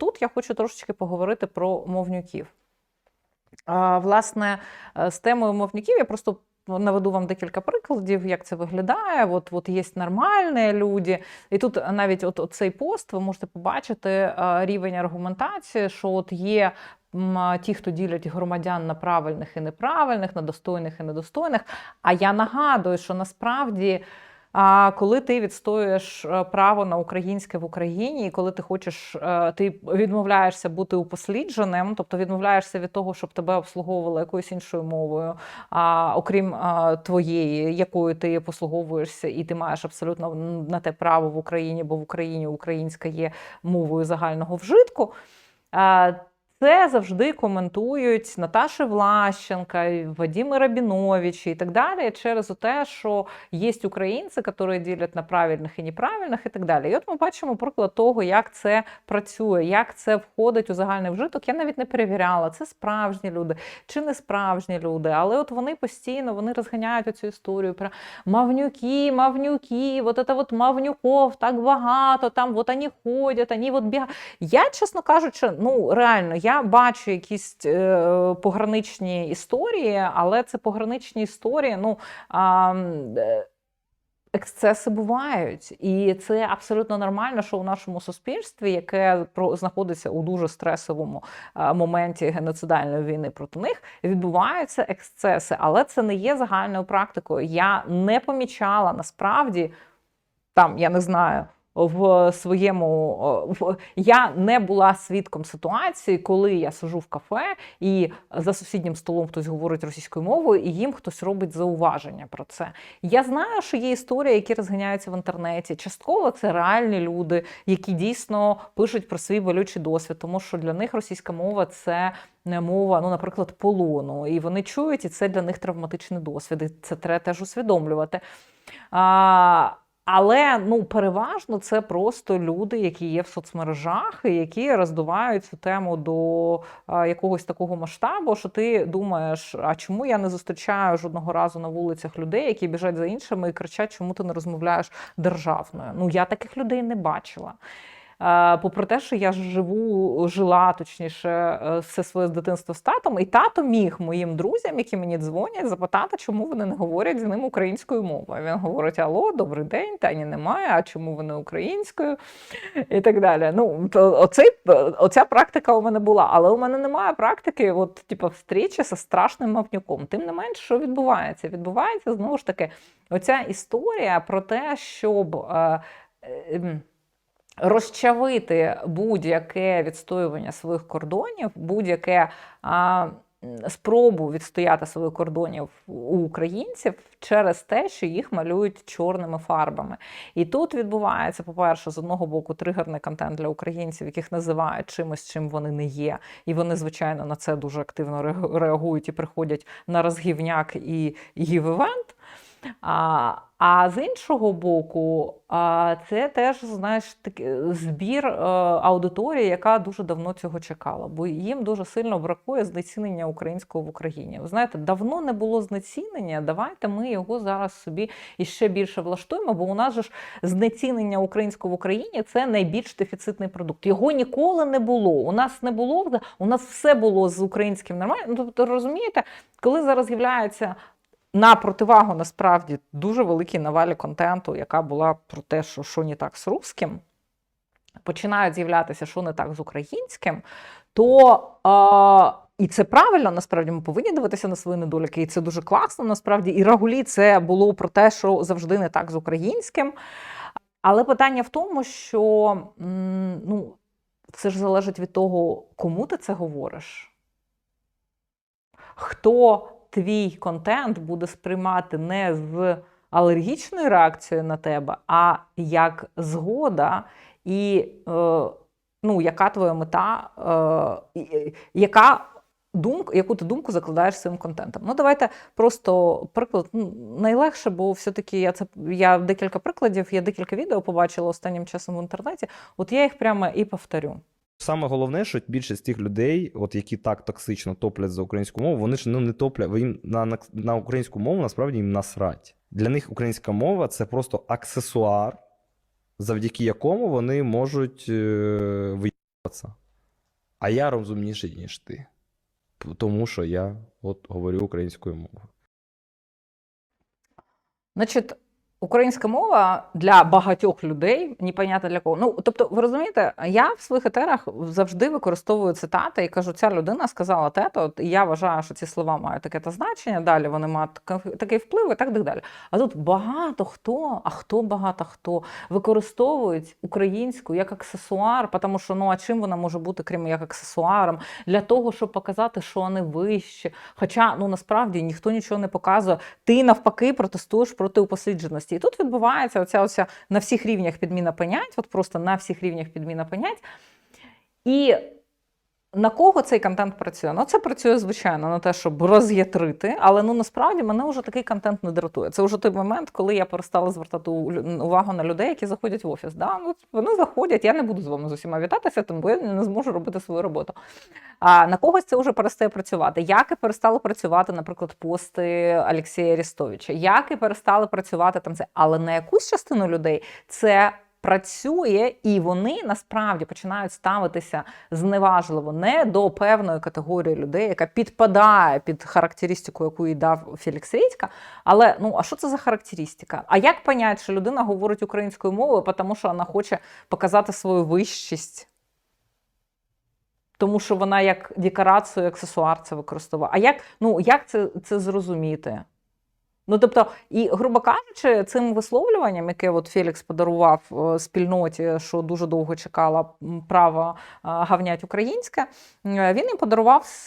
тут я хочу трошечки поговорити про мовнюків. Власне, е, з темою мовників я просто наведу вам декілька прикладів, як це виглядає. От, от є нормальні люди. І тут навіть от, от цей пост ви можете побачити е, рівень аргументації, що от є. Ті, хто ділять громадян на правильних і неправильних, на достойних і недостойних. А я нагадую, що насправді а коли ти відстоюєш е, право на українське в Україні, і коли ти хочеш, е, ти відмовляєшся бути упослідженим, тобто відмовляєшся від того, щоб тебе обслуговували якоюсь іншою мовою, а окрім твоєї, якою ти послуговуєшся, і ти маєш абсолютно на те право в Україні, бо в Україні українська є мовою загального вжитку. Це завжди коментують Наташа Влащенка, Вадим Рабінович і так далі, через те, що є українці, які ділять на правильних і неправильних, і так далі. І от ми бачимо приклад того, як це працює, як це входить у загальний вжиток. Я навіть не перевіряла, це справжні люди чи не справжні люди. Але от вони постійно вони розганяють оцю історію про мавнюки, мавнюки, от це от мавнюков так багато, там от вони ходять, вони от бігають. Я, чесно кажучи, ну реально, я бачу якісь е, пограничні історії, але це пограничні історії. ну, е, Ексцеси бувають, і це абсолютно нормально, що у нашому суспільстві, яке знаходиться у дуже стресовому е, моменті геноцидальної війни проти них, відбуваються ексцеси, але це не є загальною практикою. Я не помічала насправді там, я не знаю. В своєму в я не була свідком ситуації, коли я сижу в кафе і за сусіднім столом хтось говорить російською мовою, і їм хтось робить зауваження про це. Я знаю, що є історії, які розганяються в інтернеті. Частково це реальні люди, які дійсно пишуть про свій болючий досвід, тому що для них російська мова це не мова, ну, наприклад, полону. І вони чують, і це для них травматичний досвід. І це треба теж усвідомлювати. А, але ну переважно це просто люди, які є в соцмережах, і які роздувають цю тему до а, якогось такого масштабу, що ти думаєш, а чому я не зустрічаю жодного разу на вулицях людей, які біжать за іншими і кричать, чому ти не розмовляєш державною? Ну я таких людей не бачила. Попри те, що я живу, жила точніше, е, все своє з дитинства з татом, і тато міг моїм друзям, які мені дзвонять, запитати, чому вони не говорять з ним українською мовою. Він говорить: Алло, добрий день, Тані немає, а чому вони українською? І так далі. Ну, то оцей, Оця практика у мене була, але у мене немає практики, от, типу, встрічі зі страшним мавнюком. Тим не менш, що відбувається? Відбувається знову ж таки оця історія про те, щоб. Е, е, розчавити будь-яке відстоювання своїх кордонів, будь-яке спробу відстояти своїх кордонів у українців через те, що їх малюють чорними фарбами. І тут відбувається, по-перше, з одного боку, тригерний контент для українців, яких називають чимось, чим вони не є. І вони, звичайно, на це дуже активно реагують і приходять на розгівняк і гів-івент. А а з іншого боку, це теж знаєш такий збір е, аудиторії, яка дуже давно цього чекала, бо їм дуже сильно бракує знецінення українського в Україні. Ви знаєте, давно не було знецінення. Давайте ми його зараз собі іще більше влаштуємо, бо у нас же ж знецінення українського в Україні це найбільш дефіцитний продукт. Його ніколи не було. У нас не було у нас все було з українським нормально. Ну, тобто, розумієте, коли зараз з'являється на противагу насправді дуже великій навалі контенту, яка була про те, що що не так з русським, починають з'являтися, що не так з українським, то. Е і це правильно, насправді ми повинні дивитися на свої недоліки, і це дуже класно. Насправді, і Рагулі це було про те, що завжди не так з українським. Але питання в тому, що ну, це ж залежить від того, кому ти це говориш, хто твій контент буде сприймати не з алергічною реакцією на тебе, а як згода, і е, ну, яка твоя мета, е, яка думка, яку ти думку закладаєш своїм контентом. Ну, давайте просто приклад ну, найлегше, бо все-таки я це я декілька прикладів, я декілька відео побачила останнім часом в інтернеті. От я їх прямо і повторю. Саме головне, що більшість тих людей, от які так токсично топлять за українську мову, вони ж ну, не топлять їм на, на, на українську мову насправді їм насрать. Для них українська мова це просто аксесуар, завдяки якому вони можуть е, виїбатися. А я розумніший, ніж ти. Тому що я от говорю українською мовою. Значить, українська мова для багатьох людей, непонятно для кого. Ну, тобто, ви розумієте, я в своїх етерах завжди використовую цитати і кажу, ця людина сказала те-то, і я вважаю, що ці слова мають таке-то значення, далі вони мають такий вплив і так далі. А тут багато хто, а хто багато хто використовують українську як аксесуар, тому що ну а чим вона може бути, крім як аксесуаром, для того, щоб показати, що вони вищі. Хоча ну насправді ніхто нічого не показує. Ти навпаки протестуєш проти упослідженості. І тут відбувається оця, оця на всіх рівнях підміна понять, от просто на всіх рівнях підміна понять. І на кого цей контент працює? Ну, це працює, звичайно, на те, щоб роз'ятрити, але ну насправді мене вже такий контент не дратує. Це вже той момент, коли я перестала звертати увагу на людей, які заходять в офіс. Да? Ну, вони заходять, я не буду з вами з усіма вітатися, тому я не зможу робити свою роботу. А на когось це вже перестає працювати. Як і перестали працювати, наприклад, пости Олексія Арістовича, як і перестали працювати там це, але на якусь частину людей це. Працює, і вони насправді починають ставитися зневажливо не до певної категорії людей, яка підпадає під характеристику, яку їй дав Фелікс Редька. Але ну а що це за характеристика? А як понять, що людина говорить українською мовою, тому що вона хоче показати свою вищість? Тому що вона як декорацію, аксесуар це використовує. А як, ну, як це, це зрозуміти? Ну, тобто, і, грубо кажучи, цим висловлюванням, яке от Фелікс подарував е, спільноті, що дуже довго чекала право е, гавнять українське, е, він їм подарував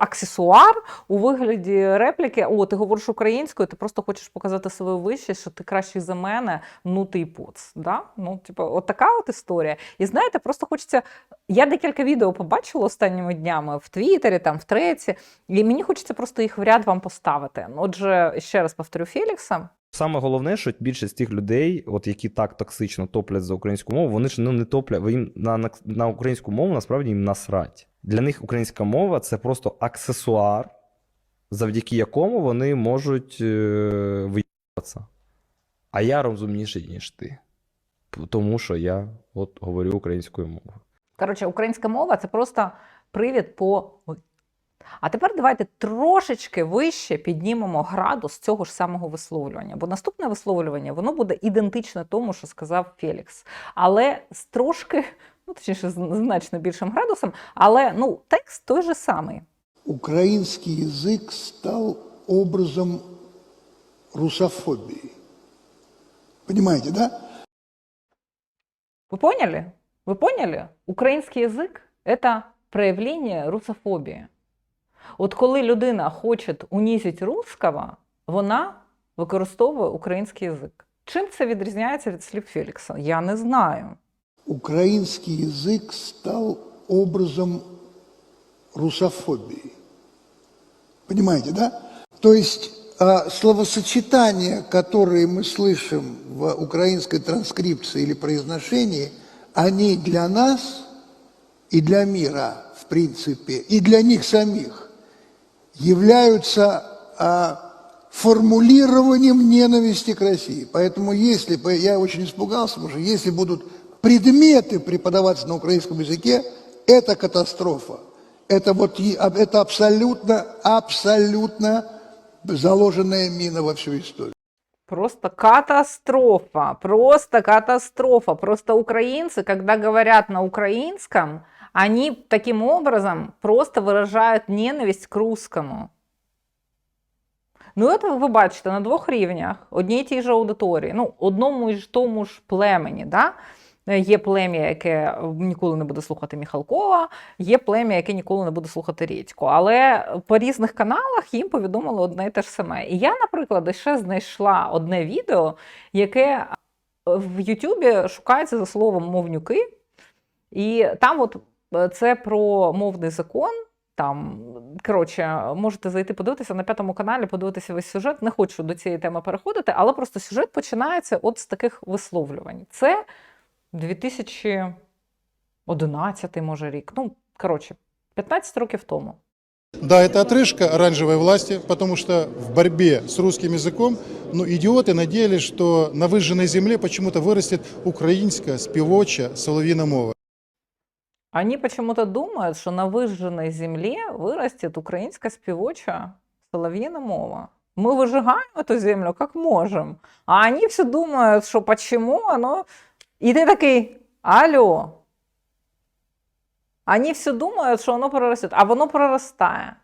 аксесуар у вигляді репліки: О, ти говориш українською, ти просто хочеш показати свою вищість, що ти кращий за мене, ну ти поц. Да? Ну, типу, от така от історія. І знаєте, просто хочеться. Я декілька відео побачила останніми днями в Твіттері, там в Треці, і мені хочеться просто їх в ряд вам поставити. Отже, ще раз повторю Фелікса. Саме головне, що більшість тих людей, от які так токсично топлять за українську мову, вони ж ну, не топлять, їм на, на, на українську мову насправді їм насрать. Для них українська мова це просто аксесуар, завдяки якому вони можуть е, виїбатися. А я розумніший, ніж ти. Тому що я от говорю українською мовою. Коротше, українська мова це просто привід по. А тепер давайте трошечки вище піднімемо градус цього ж самого висловлювання. Бо наступне висловлювання воно буде ідентичне тому, що сказав Фелікс. Але з трошки, ну точніше, з значно більшим градусом, але ну, текст той же самий. Украинский язык стал образом русофобии. Понимаете, да? Вы поняли? Вы поняли? Український язик це проявлення русофобії. От коли людина хоче унизити русского, вона використовує український язик. Чим це відрізняється від слів Фелікса? Я не знаю. Украинский язык стал образом русофобии. Понимаете, да? То есть а, словосочетания, которые мы слышим в украинской транскрипции или произношении, они для нас и для мира, в принципе, и для них самих являются а, формулированием ненависти к России. Поэтому если, я очень испугался, потому что если будут предметы преподаваться на украинском языке, это катастрофа. Это вот это абсолютно, абсолютно заложенная мина во всю историю. Просто катастрофа, просто катастрофа. Просто украинцы, когда говорят на украинском, они таким образом просто выражают ненависть к русскому. Ну, це ви бачите на двох рівнях, одній тій же аудиторії, ну, одному і тому ж племені. Да? Е, Є плем'я, яке ніколи не буде слухати Міхалкова, є плем'я, яке ніколи не буде слухати Рідько. Але по різних каналах їм повідомили одне і те ж саме. І я, наприклад, ще знайшла одне відео, яке в Ютубі шукається за словом мовнюки. І там, от е, це про мовний закон. Там, коротше, можете зайти подивитися на п'ятому каналі, подивитися весь сюжет. Не хочу до цієї теми переходити, але просто сюжет починається от з таких висловлювань. Це 2011, може, рік. Ну, коротше, 15 років тому. Да, это отрыжка оранжевой власти, потому что в борьбе с русским языком ну, идиоты надеялись, что на выжженной земле почему-то вырастет украинская співоча солов'їна мова. Они почему-то думают, что на выжженной земле вырастет украинская спевочая соловьиная мова. Мы выжигаем эту землю как можем. А они все думают, что почему оно... И ты такий, алло. Они все думають, що воно проросте, а воно проростає.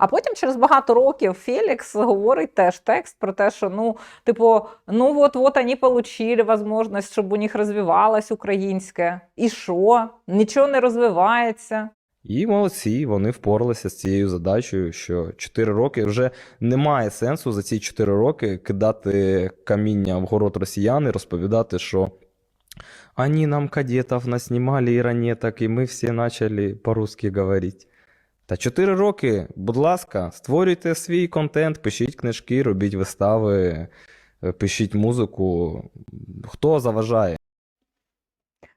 А потім через багато років Фелікс говорить теж текст про те, що ну, типу, ну от от вони отримали можливість, щоб у них розвивалось українське. І що? Нічого не розвивається. І молодці, вони впоралися з цією задачею, що 4 роки вже немає сенсу за ці 4 роки кидати каміння в город росіян і розповідати, що вони нам кадетів наснімали і ранеток, і ми всі почали по-русски говорити. Та 4 роки, будь ласка, створюйте свій контент, пишіть книжки, робіть вистави, е, пишіть музику. Хто заважає?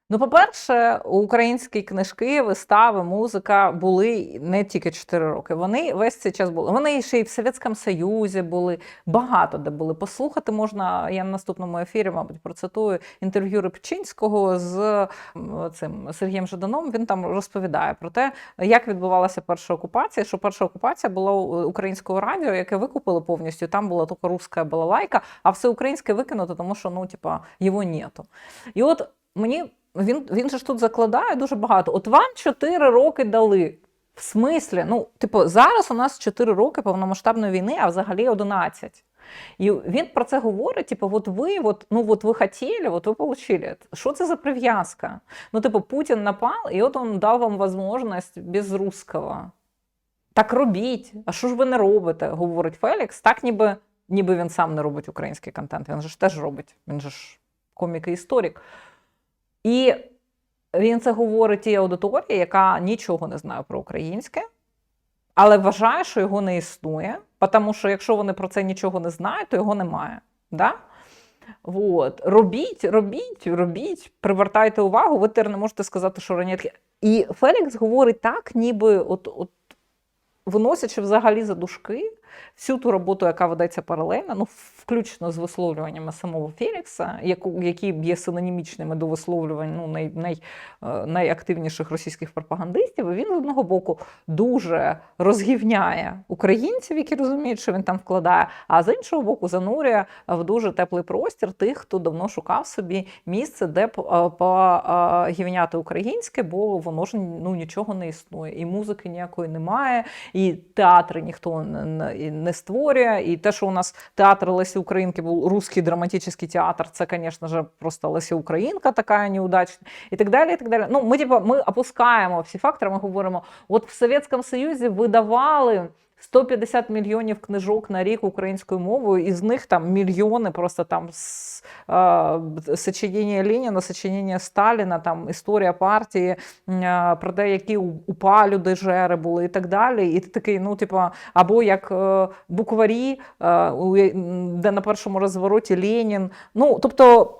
Ну, по-перше, українські книжки, вистави, музика були не тільки 4 роки. Вони весь цей час були. Вони ще й в Совєтському Союзі були, багато де були. Послухати можна, я на наступному ефірі, мабуть, процитую інтерв'ю Рибчинського з цим Сергієм Жаданом. Він там розповідає про те, як відбувалася перша окупація. Що перша окупація була українського радіо, яке викупили повністю. Там була тільки руська балалайка, а все українське викинуто, тому що ну, типа, його нету. І от мені він, він же ж тут закладає дуже багато. От вам 4 роки дали. В смислі, ну, типу, зараз у нас 4 роки повномасштабної війни, а взагалі 11. І він про це говорить: типу, от ви, от, ну от ви хотіли, от ви получили. Що це за прив'язка? Ну, типу, Путін напав, і от він дав вам можливість без русского. Так робіть. А що ж ви не робите? говорить Фелікс. Так, ніби, ніби він сам не робить український контент. Він же ж теж робить. Він же ж комік і історик. І він це говорить тій аудиторії, яка нічого не знає про українське, але вважає, що його не існує, тому що якщо вони про це нічого не знають, то його немає. Да? Вот. Робіть, робіть, робіть, привертайте увагу, ви тепер не можете сказати, що ранетки. І Фелікс говорить так, ніби от, от виносячи взагалі за душки всю ту роботу, яка ведеться паралельно, ну, включно з висловлюваннями самого Фелікса, яку, які є синонімічними до висловлювань ну, най, най, е, найактивніших російських пропагандистів, він з одного боку дуже розгівняє українців, які розуміють, що він там вкладає, а з іншого боку, занурює в дуже теплий простір тих, хто давно шукав собі місце, де е, погівняти українське, бо воно ж ну, нічого не існує. І музики ніякої немає, і театри ніхто не, не створює. І те, що у нас театр Лесі Українки був русський драматичний театр, це, звісно ж, просто Леся Українка така неудачна, і так далі. І так далі. Ну, ми, типу, ми опускаємо всі фактори, ми говоримо, от в Совєтському Союзі видавали. 150 мільйонів книжок на рік українською мовою, і з них там мільйони просто там сочинення Леніна, сочинення Сталіна, там історія партії, про те, які упа люди жери були і так далі. І ти такий, ну, типа, або як е, букварі, е, де на першому розвороті Ленін. Ну, тобто.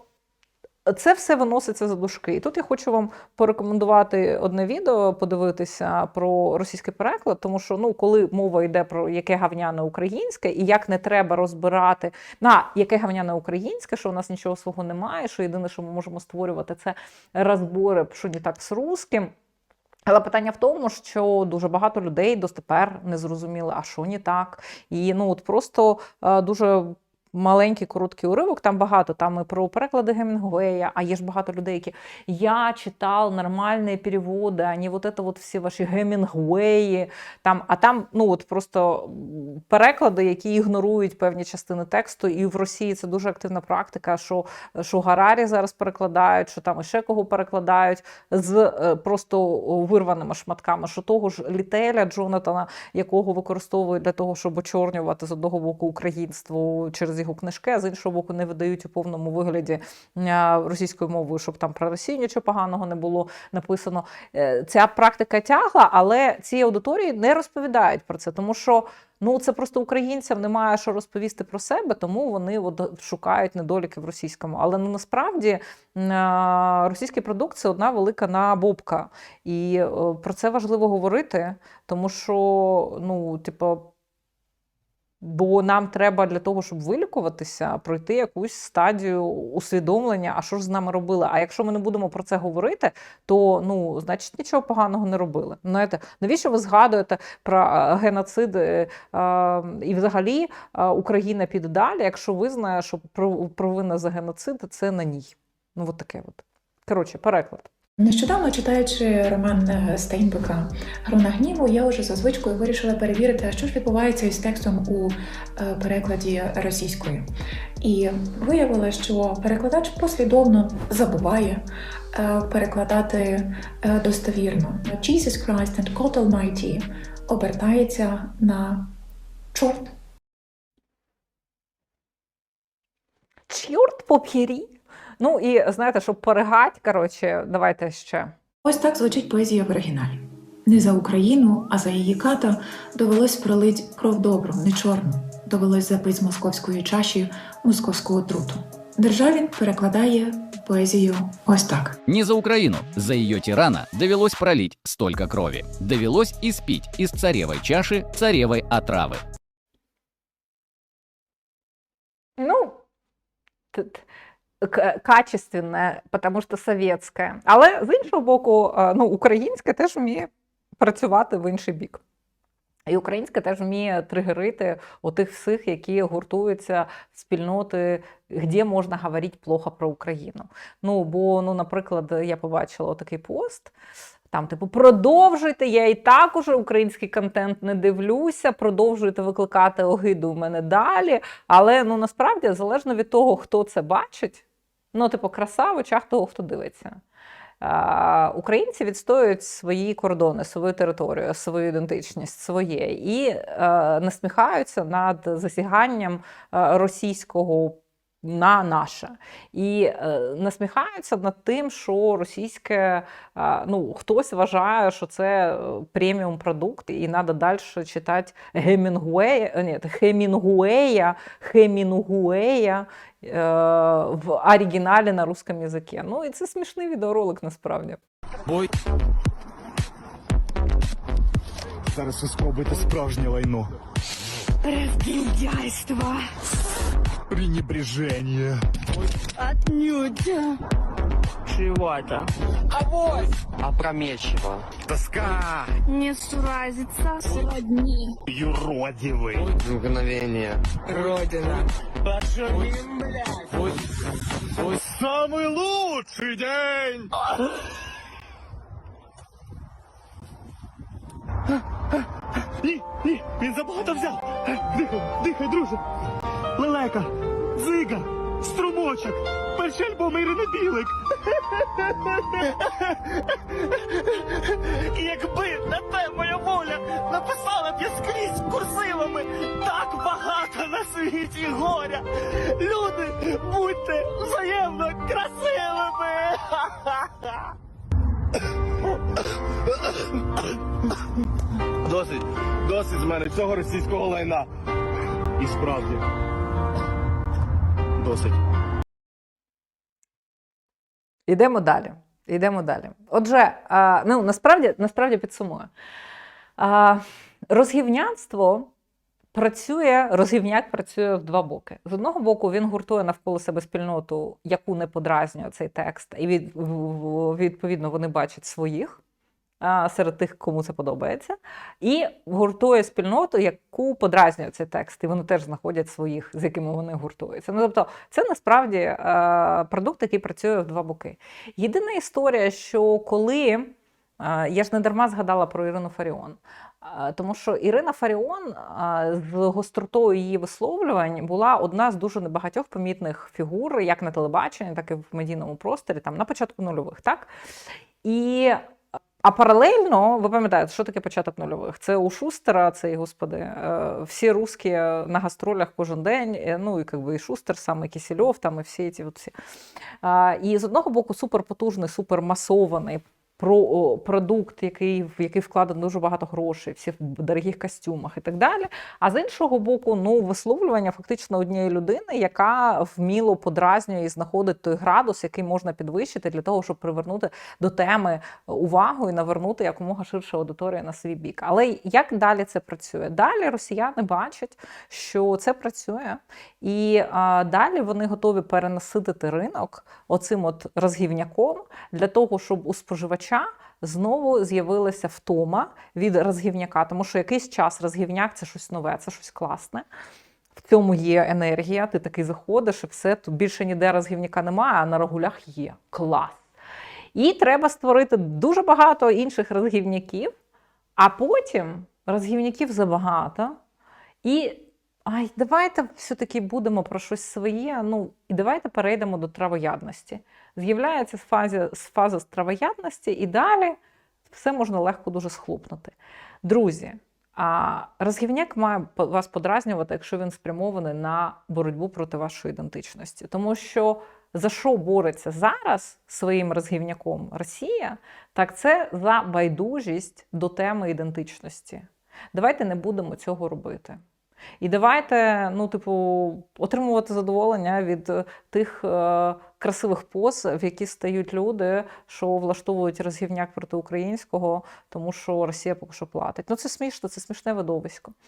Це все виноситься за дужки. І тут я хочу вам порекомендувати одне відео, подивитися про російський переклад, тому що ну, коли мова йде про яке гавняне українське, і як не треба розбирати на яке гавняне українське, що у нас нічого свого немає, що єдине, що ми можемо створювати, це розбори, що не так з русським. Але питання в тому, що дуже багато людей достепер не зрозуміли, а що не так. І ну от просто е, дуже маленький короткий уривок, там багато. Там і про переклади Гемінгуея, а є ж багато людей, які я читав нормальні переводи, а не вот это вот всі ваші Гемінгуеї. Там, а там ну от просто переклади, які ігнорують певні частини тексту. І в Росії це дуже активна практика, що, що Гарарі зараз перекладають, що там іще кого перекладають з е, просто вирваними шматками, що того ж Літеля Джонатана, якого використовують для того, щоб очорнювати з одного боку українство через його книжки, а з іншого боку, не видають у повному вигляді е, російською мовою, щоб там про Росію нічого поганого не було написано. Е, Ця практика тягла, але ці аудиторії не розповідають про це, тому що. Ну, це просто українцям немає що розповісти про себе, тому вони от шукають недоліки в російському. Але ну, насправді російський продукт це одна велика набобка. І е, про це важливо говорити, тому що, ну, типу, Бо нам треба для того, щоб вилікуватися, пройти якусь стадію усвідомлення, а що ж з нами робили. А якщо ми не будемо про це говорити, то ну, значить нічого поганого не робили. Знаєте, навіщо ви згадуєте про е, геноцид е, е, і взагалі е, Україна піде далі, якщо визнає, що про- провина за геноцид це на ній. Ну, от таке от. Коротше, переклад. Нещодавно читаючи роман е, Стейнбека Грона гніву, я вже за звичкою вирішила перевірити, що ж відбувається із текстом у е, перекладі російською. І виявила, що перекладач послідовно забуває е, перекладати достовірно. Jesus Christ and God Almighty обертається на чорт. Чорт попірі. Ну і знаєте, щоб поригать, коротше, давайте ще. Ось так звучить поезія в оригіналі. Не за Україну, а за її ката довелось пролить кров добру, не чорну. Довелось запить з московської чаші московського труту. Державін перекладає поезію ось так. Не за Украину, за ее тирана довелось пролить столько крови. Довелось испить из царевой чаши царевой отравы. Ну, т- т- к- качественне, тому що совєтське. Але з іншого боку, е, ну, українське теж вміє працювати в інший бік. І українська теж вміє тригерити отих всіх, які гуртуються в спільноти, де можна говорити плохо про Україну. Ну, бо, ну, наприклад, я побачила такий пост. Там, типу, продовжуйте, я і так уже український контент не дивлюся, продовжуйте викликати огиду у мене далі. Але ну насправді залежно від того, хто це бачить, ну, типу, краса в очах того, хто дивиться. Українці відстоюють свої кордони, свою територію, свою ідентичність, своє і е, насміхаються над засіганням е, російського на наше. І е, насміхаються над тим, що російське, е, ну, хтось вважає, що це е, преміум продукт, і треба далі читати Гемінгуея, е, ні, Хемінгуея, Хемінгуея е, в оригіналі на русском язикі. Ну і це смішний відеоролик насправді. Бой Зараз ви спробуєте справжнє лайно. Разгильдяйство. Пренебрежение. Отнюдь. Чревато. Опрометчиво. Тоска. Не суразиться. Сродни. Юродивый. Мгновение. Родина. Поджимим, блядь. Самый лучший день. Ні, ні, він забагато взяв. Дихай, дихай, друже. Лелека, дзига, струмочок, перший альбом Ірини Білик. Якби на те моя воля написала б я скрізь курсивами так багато на світі горя. Люди, будьте взаємно красивими. Досить, досить з мене цього російського лайна. І справді. Досить. Ідемо далі. Ідемо далі. Отже, а, ну насправді, насправді підсумую. А, розгівнянство працює, розгівняк працює в два боки. З одного боку, він гуртує навколо себе спільноту, яку не подразнює цей текст, і від, відповідно вони бачать своїх. Серед тих, кому це подобається, і гуртує спільноту, яку подразнює цей текст, і вони теж знаходять своїх, з якими вони гуртуються. Ну тобто, це насправді е, продукт, який працює в два боки. Єдина історія, що коли е, я ж не дарма згадала про Ірину Фаріон. е, Тому що Ірина Фаріон з гостротою її висловлювань була одна з дуже небагатьох помітних фігур, як на телебаченні, так і в медійному просторі, там на початку нульових. Так? І а паралельно, ви пам'ятаєте, що таке початок нульових? Це у Шустера, цей господи, е, всі русські на гастролях кожен день. е, Ну і якби і Шустер, саме Кісельов, там і всі ці от всі. І з одного боку, суперпотужний, супермасований про продукт, який, в який вкладено дуже багато грошей, всі в дорогих костюмах і так далі. А з іншого боку, ну висловлювання фактично однієї людини, яка вміло подразнює і знаходить той градус, який можна підвищити для того, щоб привернути до теми увагу і навернути якомога ширше аудиторію на свій бік. Але як далі це працює? Далі росіяни бачать, що це працює, і а, далі вони готові перенаситити ринок оцим от розгівняком для того, щоб у споживача знову з'явилася втома від розгівняка, тому що якийсь час розгівняк це щось нове, це щось класне. В цьому є енергія, ти такий заходиш, і все, тут більше ніде розгівняка немає, а на рогулях є. Клас. І треба створити дуже багато інших розгівняків, а потім розгівняків забагато. І ай, давайте все-таки будемо про щось своє. Ну, і давайте перейдемо до травоядності. З'являється з фази, з травоядності, і далі все можна легко дуже схлопнути. Друзі, а розгівняк має вас подразнювати, якщо він спрямований на боротьбу проти вашої ідентичності. Тому що за що бореться зараз своїм розгівняком Росія, так це за байдужість до теми ідентичності. Давайте не будемо цього робити. І давайте, ну, типу, отримувати задоволення від е, тих е, красивих поз, в які стають люди, що влаштовують розгівняк проти українського, тому що Росія поки що платить. Ну це смішно, це смішне видовисько.